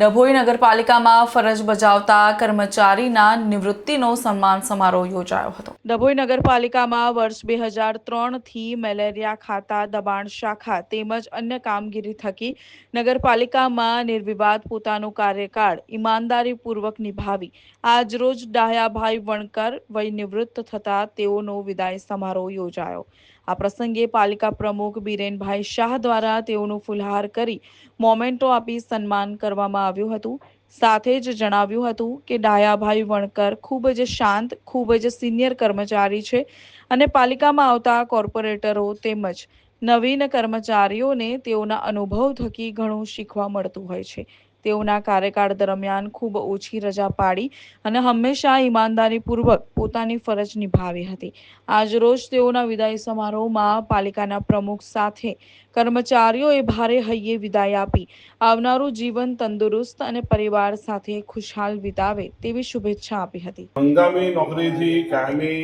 ડભોઈ નગરપાલિકામાં ફરજ બજાવતા કર્મચારીના નિવૃત્તિનો સન્માન સમારોહ યોજાયો હતો. ડભોઈ નગરપાલિકામાં વર્ષ બે હજાર ત્રણથી મેલેરિયા ખાતા, દબાણ શાખા તેમજ અન્ય કામગીરી થકી નગરપાલિકામાં નિર્વિવાદ પોતાનો કાર્યકાળ ઈમાનદારીપૂર્વક નિભાવી આજરોજ ડાહ્યાભાઈ વણકર વય નિવૃત્ત થતા તેઓનો વિદાય સમારોહ યોજાયો. આ પ્રસંગે પાલિકા પ્રમુખ બિરેનભાઈ શાહ દ્વારા તેઓનું ફુલહાર કરી મોમેન્ટો આપી સન્માન કરવામાં આવ્યું હતું. સાથે જ જણાવ્યું હતું કે ડાયાભાઈ વણકર ખૂબ જ શાંત, ખૂબ જ સિનિયર કર્મચારી છે અને પાલિકામાં આવતા કોર્પોરેટરો તેમજ નવીન કર્મચારીઓને તેઓના અનુભવ થકી ઘણું શીખવા મળતું હોય છે. તેઓના કાર્યકાળ દરમિયાન ખૂબ ઓછી રજા પાડી અને હંમેશા ઈમાનદારીપૂર્વક પોતાની ફરજ નિભાવી હતી. આજરોજ તેઓના વિદાય સમારોહમાં પાલિકાના પ્રમુખ સાથે કર્મચારીઓએ ભારે હૈયે વિદાય આપી. આવનારું જીવન તંદુરસ્ત અને પરિવાર સાથે ખુશહાલ વિતાવે તેવી શુભેચ્છા આપી હતી. હંગામી નોકરીથી કાયમી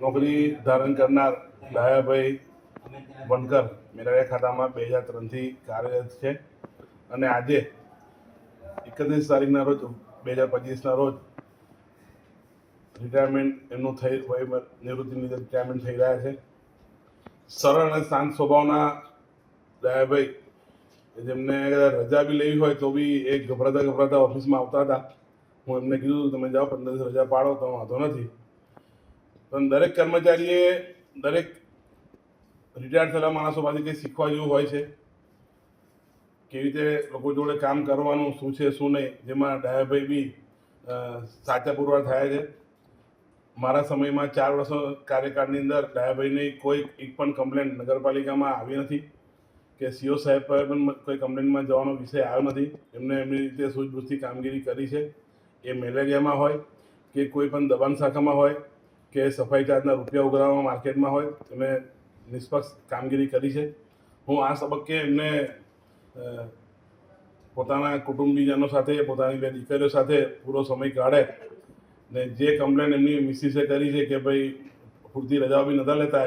નોકરી ધારણ કરનાર ડાયાભાઈ વણકર મેરાયા ખાતામાં બે હજાર ત્રણથી કાર્યરત છે અને આજે એકત્રીસ તારીખના રોજ, બે હજાર પચીસના રોજ રિટાયરમેન્ટ એમનું થઈ હોય નિવૃત્તિ લીધે રિટાયરમેન્ટ થઈ રહ્યા છે. સરળ અને શાંત સ્વભાવના દયાભાઈ જેમને રજા બી લેવી હોય તો બી એ ગભરાતા ગભરાતા ઓફિસમાં આવતા હતા. હું એમને કીધું તમે જાઓ પંદર દિવસ રજા પાડો, તો વાંધો નથી. પણ દરેક કર્મચારીએ દરેક રિટાયર થયેલા માણસો પાસેથી કંઈ શીખવા જેવું હોય છે. કેવી રીતે લોકો જોડે કામ કરવાનું, શું છે, શું નહીં, જેમાં ડાયાભાઈ બી સાચા પુરવાર થયા છે. મારા સમયમાં ચાર વર્ષ કાર્યકાળની અંદર ડાયાભાઈની કોઈ એક પણ કમ્પ્લેન નગરપાલિકામાં આવી નથી કે સીઓ સાહેબ પર પણ કોઈ કમ્પ્લેનમાં જવાનો વિષય આવ્યો નથી. એમને એમની રીતે સૂઝબૂછથી કામગીરી કરી છે. એ મેલેરિયામાં હોય કે કોઈ પણ દબાણ શાખામાં હોય કે સફાઈ ચાર્જના રૂપિયા ઉઘરાવવા માર્કેટમાં હોય એમણે નિષ્પક્ષ કામગીરી કરી છે. હું આ તબક્કે એમને પોતાના કુટુંબીજનો સાથે, પોતાની બે દીકરીઓ સાથે પૂરો સમય કાઢે ને જે કમ્પ્લેન એમની મિસિસે કરી છે કે ભાઈ પૂરતી રજાઓ બી નતા લેતા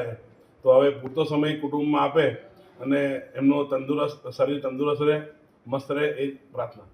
તો હવે પૂરતો સમય કુટુંબમાં આપે અને એમનો તંદુરસ્ત, શરીર તંદુરસ્ત રહે, મસ્ત રહે એ પ્રાર્થના.